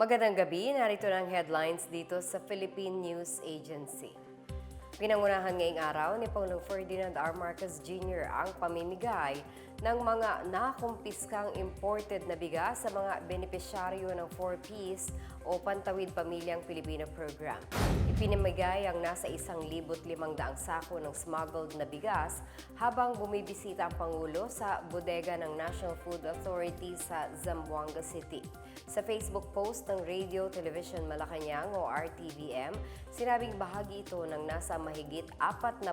Magandang gabi, narito na headlines dito sa Philippine News Agency. Pinangunahan ngayong araw ni Pangulong Ferdinand R. Marcos Jr. ang pamimigay ng mga nakumpiskang imported na bigas sa mga benepisyaryo ng 4Ps o Pantawid Pamilyang Pilipino Program. Ipinamigay ang nasa 1,500 sako ng smuggled na bigas habang bumibisita ang Pangulo sa bodega ng National Food Authority sa Zamboanga City. Sa Facebook post ng Radio Television Malacanang o RTVM, sinabing bahagi ito ng nasa mahigit 40,000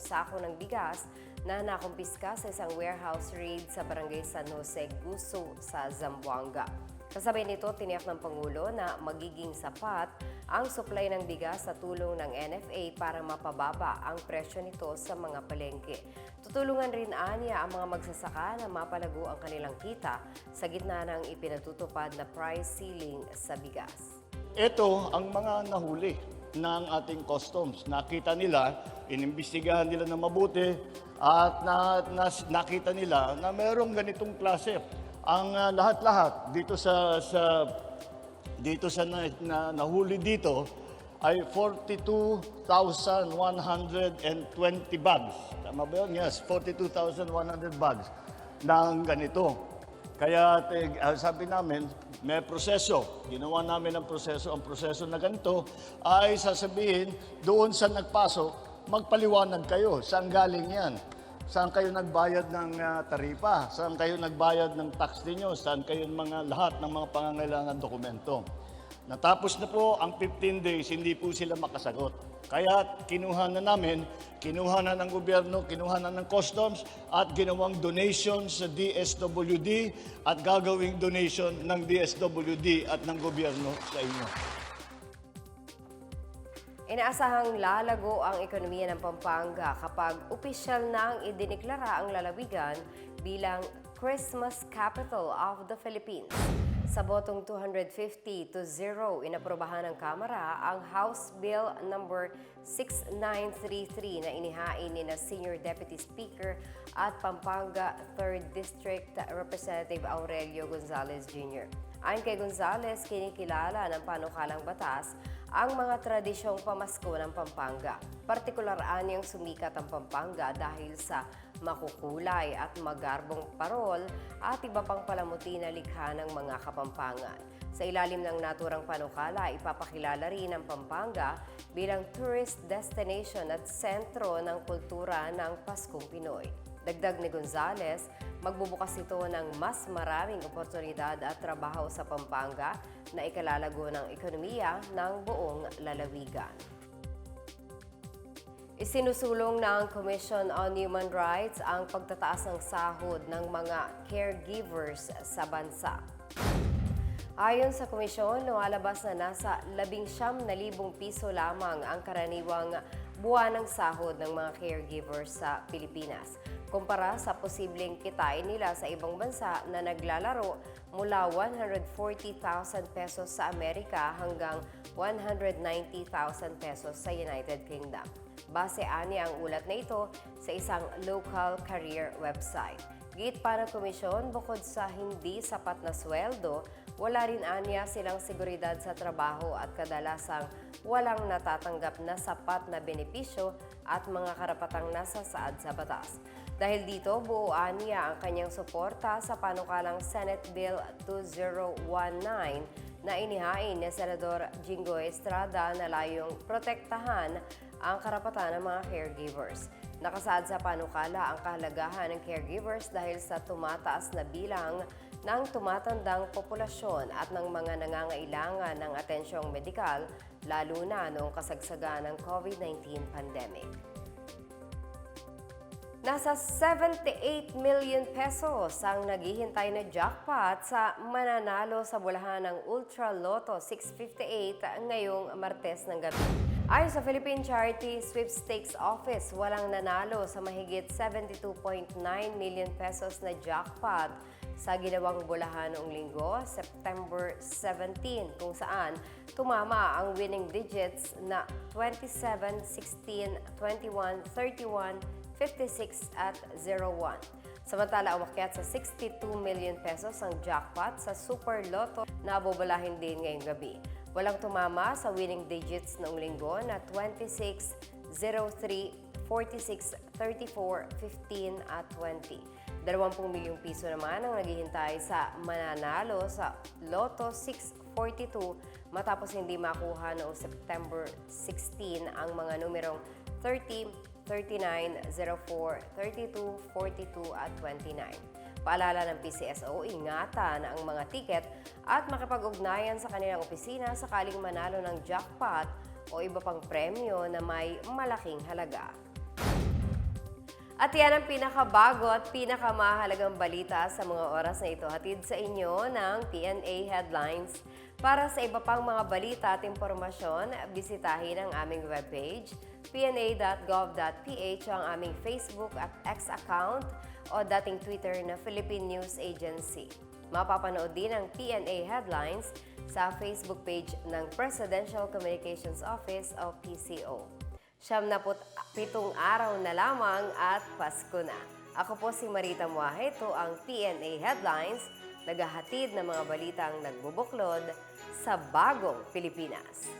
sako ng bigas na nakumpiska sa isang warehouse raid sa barangay San Jose, Guso sa Zamboanga. Kasabay nito, tiniyak ng Pangulo na magiging sapat ang supply ng bigas sa tulong ng NFA para mapababa ang presyo nito sa mga palengke. Tutulungan rin aniya ang mga magsasaka na mapalago ang kanilang kita sa gitna ng ipinatutupad na price ceiling sa bigas. Ito ang mga nahuli ng ating customs. Nakita nila, inimbestigahan nila na mabuti at na, na- nakita nila na mayroong ganitong klase. Ang ah, lahat-lahat dito sa, sa dito sa na, na, nahuli dito ay 42,120 bags. Tama ba yun? Yes, 42,100 bags ng ganito. Kaya te- ah, sabi namin, may proseso. Ginawa namin ang proseso. Ang proseso na ganito ay sasabihin doon sa nagpasok, magpaliwanag kayo. Saan galing yan? Saan kayo nagbayad ng ah, taripa? Saan kayo nagbayad ng tax ninyo? Saan kayo mga lahat ng mga pangangailangan dokumento? Natapos na po ang 15 days, hindi po sila makasagot. Kaya kinuha na namin, kinuha na ng gobyerno, kinuha na ng customs at ginawang donation sa DSWD at gagawing donation ng DSWD at ng gobyerno sa inyo. Inaasahang lalago ang ekonomiya ng Pampanga kapag opisyal na ang idineklara ang lalawigan bilang Christmas Capital of the Philippines. Sa botong 250 to 0, inaprobahan ng Kamara ang House Bill number 6933 na inihain ni na Senior Deputy Speaker at Pampanga 3rd District Representative Aurelio Gonzales Jr. Ayon kay Gonzales, kinikilala ng panukalang batas ang mga tradisyong pamasko ng Pampanga. Partikular anyang sumikat ang Pampanga dahil sa makukulay at magarbong parol at iba pang palamuti na likha ng mga Kapampangan. Sa ilalim ng naturang panukala, ipapakilala rin ang Pampanga bilang tourist destination at sentro ng kultura ng Paskong Pinoy. Dagdag ni Gonzales, magbubukas ito ng mas maraming oportunidad at trabaho sa Pampanga na ikalalago ng ekonomiya ng buong lalawigan. Isinusulong ng Commission on Human Rights ang pagtataas ng sahod ng mga caregivers sa bansa. Ayon sa komisyon, lumalabas na nasa 19,000 piso lamang ang karaniwang buwan ng sahod ng mga caregivers sa Pilipinas kumpara sa posibleng kitain nila sa ibang bansa na naglalaro mula 140,000 pesos sa Amerika hanggang 190,000 pesos sa United Kingdom. Base ani ang ulat na ito sa isang local career website. Git pa ng komisyon, bukod sa hindi sapat na sweldo, wala rin anya silang seguridad sa trabaho at kadalasang walang natatanggap na sapat na benepisyo at mga karapatang nasa saad sa batas. Dahil dito, buo anya ang kanyang suporta sa panukalang Senate Bill 2019 na inihain ni Senador Jingo Estrada na layong protektahan ang karapatan ng mga caregivers. Nakasaad sa panukala ang kahalagahan ng caregivers dahil sa tumataas na bilang ng tumatandang populasyon at ng mga nangangailangan ng atensyong medikal, lalo na noong kasagsagan ng COVID-19 pandemic. Nasa 78 million pesos ang naghihintay na jackpot sa mananalo sa bulahan ng Ultra Lotto 658 ngayong Martes ng gabi. Ayon sa Philippine Charity Sweepstakes Office, walang nanalo sa mahigit 72.9 million pesos na jackpot sa ginawang bulahan noong linggo, September 17, kung saan tumama ang winning digits na 27, 16, 21, 31, 56 at 01. Samantala, umakyat sa 62 million pesos ang jackpot sa Super Lotto na bobolahin din ngayong gabi. Walang tumama sa winning digits noong linggo na 26, 03, 46, 34, 15 at 20. 20 milyong piso naman ang naghihintay sa mananalo sa Lotto 642 matapos hindi makuha noong September 16 ang mga numerong 30, 39, 04, 32, 42 at 29. Paalala ng PCSO, ingatan ang mga tiket at makipag-ugnayan sa kanilang opisina sakaling manalo ng jackpot o iba pang premyo na may malaking halaga. At yan ang pinakabago at pinakamahalagang balita sa mga oras na ito. Hatid sa inyo ng PNA Headlines. Para sa iba pang mga balita at impormasyon, bisitahin ang aming webpage, pna.gov.ph, ang aming Facebook at X account o dating Twitter na Philippine News Agency. Mapapanood din ang PNA Headlines sa Facebook page ng Presidential Communications Office o PCO. Siyam na pitong araw na lamang at Pasko na. Ako po si Marita Muahe, ito ang PNA Headlines, naghahatid ng mga balitang nagbubuklod sa bagong Pilipinas.